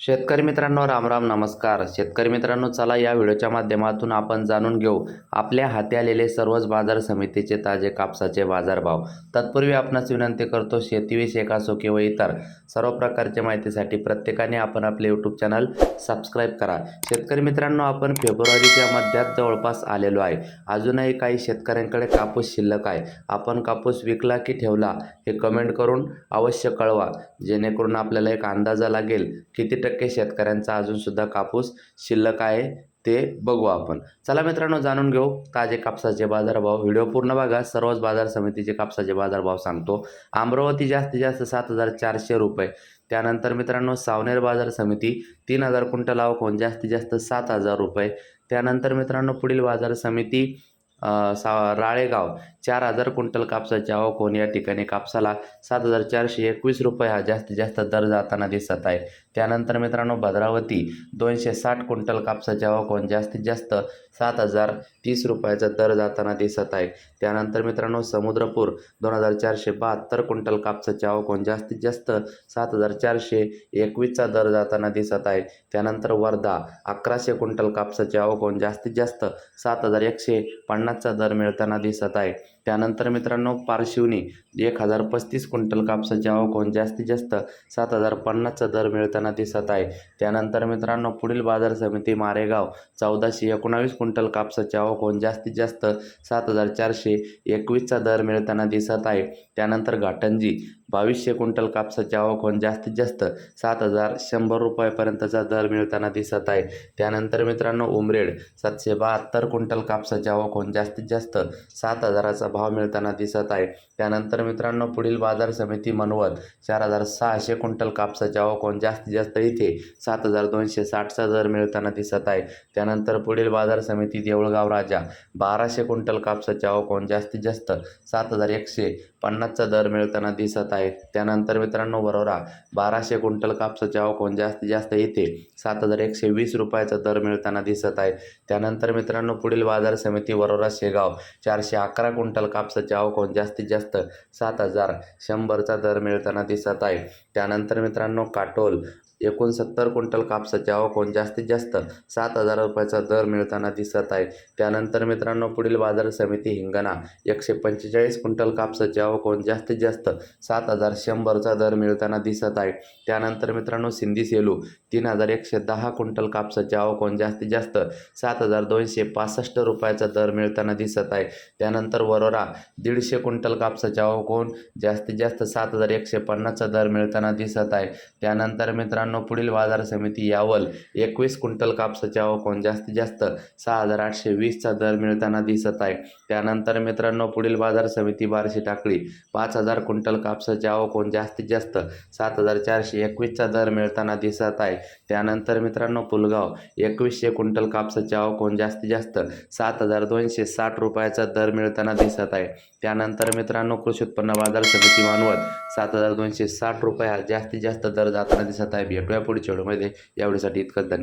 शेतकरी मित्रांनो रामराम नमस्कार. शेतकरी मित्रांनो चला या व्हिडिओच्या माध्यमातून आपण जाणून घेऊ आपल्या हाती आलेले सर्वच बाजार समितीचे ताजे कापसाचे बाजारभाव. तत्पूर्वी आपणास विनंती करतो शेतीविषयक असो किंवा इतर सर्व प्रकारच्या माहितीसाठी प्रत्येकाने आपण आपले यूट्यूब चॅनल सबस्क्राईब करा. शेतकरी मित्रांनो आपण फेब्रुवारीच्या मध्यात जवळपास आलेलो आहे. अजूनही काही शेतकऱ्यांकडे कापूस शिल्लक आहे. आपण कापूस विकला की ठेवला हे कमेंट करून अवश्य कळवा. जेणेकरून आपल्याला एक अंदाजा लागेल किती टक्के शेतकऱ्यांचा अजूनसुद्धा कापूस शिल्लक आहे ते बघू आपण. चला मित्रांनो जाणून घेऊ ताजे कापसाचे बाजारभाव. व्हिडिओ पूर्ण बघा सर्वच बाजार समितीचे कापसाचे बाजारभाव सांगतो. अमरावती जास्तीत जास्त सात हजार चारशे रुपये. त्यानंतर मित्रांनो सावनेर बाजार समिती तीन हजार क्विंटल आवक होऊन जास्तीत जास्त सात हजार रुपये. त्यानंतर मित्रांनो पुढील बाजार समिती सा राळेगाव. चार हजार क्विंटल कापसाची आवक होऊन या ठिकाणी कापसाला सात हजार चारशे एकवीस रुपये हा जास्तीत जास्त दर जाताना दिसत आहे. त्यानंतर मित्रांनो भद्रावती. दोनशे साठ क्विंटल कापसाची आवक होऊन जास्तीत जास्त सात हजार तीस रुपयाचा दर जाताना दिसत आहे. त्यानंतर मित्रांनो समुद्रपूर. दोन हजार चारशे बहात्तर क्विंटल कापसाची आवक होऊन जास्तीत जास्त सात हजार चारशे एकवीसचा दर जाताना दिसत आहे. त्यानंतर वर्धा. अकराशे क्विंटल कापसाची आवक होऊन जास्तीत जास्त सात हजार एकशे पन्नासचा दर मिळताना दिसत आहे. त्यानंतर मित्रांनो पारशिवनी एक हजार पस्तीस क्विंटल कापसाची आवक होऊन जास्तीत जास्त सात हजार पन्नासचा दर मिळताना दिसत आहे. त्यानंतर मित्रांनो पुढील बाजार समिती मारेगाव चौदाशे एकोणावीस क्विंटल कापसाची आवक होऊन जास्तीत जास्त सात हजार चारशे एकवीसचा दर मिळताना दिसत आहे. त्यानंतर घाटंजी बावीसशे क्विंटल कापसाची आवक होऊन जास्तीत जास्त सात हजार शंभर रुपयापर्यंतचा दर मिळताना दिसत आहे. त्यानंतर मित्रांनो उमरेड सातशे बहात्तर क्विंटल कापसाची आवक होऊन जास्तीत जास्त सात हजाराचा भाव मिळताना दिसत आहे. त्यानंतर मित्रांनो पुढील बाजार समिती मनवत चार हजार सहाशे क्विंटल कापसाची आवक जास्तीत जास्त इथे सात हजार दोनशे साठचा दर मिळताना दिसत आहे. त्यानंतर पुढील बाजार समिती देऊळगाव राजा बाराशे क्विंटल कापसाची आवक जास्तीत जास्त सात हजार एकशे पन्नासचा दर मिळताना दिसत आहे. त्यानंतर मित्रांनो वरोरा बाराशे क्विंटल कापसाची आवक जास्तीत जास्त इथे सात हजार एकशे वीस रुपयाचा दर मिळताना दिसत आहे. त्यानंतर मित्रांनो पुढील बाजार समिती वरोरा शेगाव. चारशे अकरा क्विंटल कापसाची आवक जास्तीत जास्त सात हजार शंभरचा दर मिळताना दिसत आहे. त्यानंतर मित्रांनो काटोल. एकोणसत्तर क्विंटल कापसाच्या आवक जास्तीत जास्त सात हजार रुपयाचा दर मिळताना दिसत आहे. त्यानंतर मित्रांनो पुढील बाजार समिती हिंगणा. एकशे पंचेचाळीस क्विंटल कापसाची आवक जास्तीत जास्त सात हजार शंभरचा दर मिळताना दिसत आहे. त्यानंतर मित्रांनो सिंधी सेलू. तीन हजार एकशे दहा क्विंटल कापसाची आवक जास्तीत जास्त सात हजार दोनशे पासष्ट रुपयाचा दर मिळताना दिसत आहे. त्यानंतर वरोरा दीडशे क्विंटल कापसाच्या आवक जास्तीत जास्त सात हजार एकशे पन्नासचा दर मिळताना दिसत आहे. त्यानंतर मित्रांनो पुढील बाजार समिती यावल एकवीस क्विंटल कापसाच्या आवक जास्तीत जास्त सहा हजार आठशे वीसचा दर मिळताना दिसत आहे. त्यानंतर मित्रांनो पुढील बाजार समिती बारशे टाकळी पाच हजार क्विंटल कापसाच्या आवक जास्तीत जास्त सात हजार चारशे एकवीसचा दर मिळताना दिसत आहे. त्यानंतर मित्रांनो पुलगाव एकवीसशे क्विंटल कापसाच्या आवक जास्तीत जास्त सात हजार दोनशे साठ रुपयाचा दर मिळताना दिसत आहे. त्यानंतर मित्रांनो कृषी उत्पन्न बाजार समिती मानवत सात हजार दोनशे साठ रुपये हा जास्तीत जास्त दर जाताना दिसत आहे. भेटूया पुढच्या व्हिडिओमध्ये. यावेळीसाठी इतकंच धन्यवाद.